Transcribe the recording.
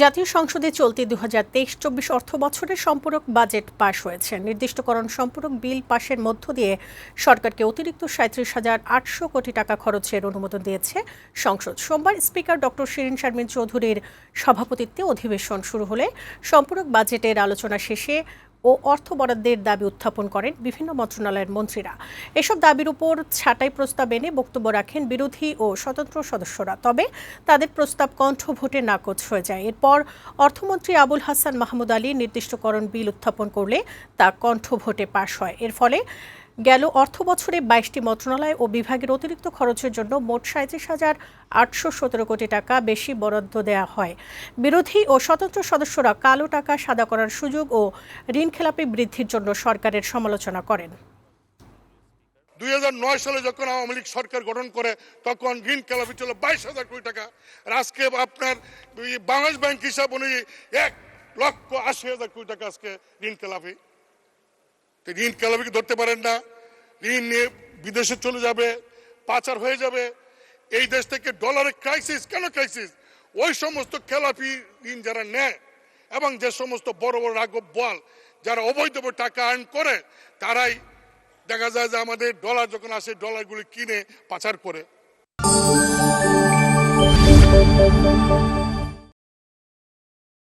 জাতীয় সংসদে চলতি দু হাজার তেইশ চব্বিশ অর্থ বছরের সম্পূরক বাজেট পাশ হয়েছে। নির্দিষ্টকরণ সম্পূরক বিল পাশের মধ্য দিয়ে সরকারকে অতিরিক্ত সাঁত্রিশ হাজার আটশো কোটি টাকা খরচের অনুমোদন দিয়েছে সংসদ। সোমবার স্পিকার ডক্টর শিরিন শারমিন চৌধুরীর সভাপতিত্বে অধিবেশন শুরু হলে সম্পূরক বাজেটের আলোচনা শেষে ও অর্থ বরাদ্দের দাবি উত্থাপন করেন বিভিন্ন মন্ত্রণালয়ের মন্ত্রীরা। এসব দাবির উপর ছাঁটাই প্রস্তাব এনে বক্তব্য রাখেন বিরোধী ও স্বতন্ত্র সদস্যরা। তবে তাদের প্রস্তাব কণ্ঠ ভোটে নাকচ হয়ে যায়। এরপর অর্থমন্ত্রী আবুল হাসান মাহমুদ আলী নির্দিষ্টকরণ বিল উত্থাপন করলে তা কণ্ঠ ভোটে পাশ হয়। এর ফলে গেল অর্থ বছরে বাইশটি মন্ত্রণালয় ও বিভাগের অতিরিক্ত খরচের জন্য মোট সাঁত্রিশ হাজার আটশো সতেরো কোটি টাকা বেশি বরাদ্দ দেওয়া হয়। বিরোধী ও স্বতন্ত্র সদস্যরা কালো টাকা সাদা করার সুযোগ ও ঋণ খেলাপি বৃদ্ধির জন্য সরকারের সমালোচনা করেন। দুই হাজার নয় সালে যখন আওয়ামী লীগ সরকার গঠন করে, তখন ঋণ খেলাপি ছিল বাইশ হাজার কোটি টাকা। আজকে আপনার বাংলাদেশ ব্যাংক হিসাব অনুযায়ী এক লক্ষ আশি হাজার কোটি টাকা আজকে ঋণ খেলাপি ঋণ খেলাপিকে ধরতে পারেন না। ঋণ নিয়ে বিদেশে চলে যাবে, পাচার হয়ে যাবে। এই দেশ থেকে ডলারের ক্রাইসিস কেন ক্রাইসিস ওই সমস্ত খেলাপি ঋণ যারা নেয় এবং যে সমস্ত বড় বড় রাঘব বল যারা অবৈধভাবে টাকা আর্ন করে, তারাই দেখা যায় যে আমাদের ডলার যখন আসে ডলারগুলি কিনে পাচার করে।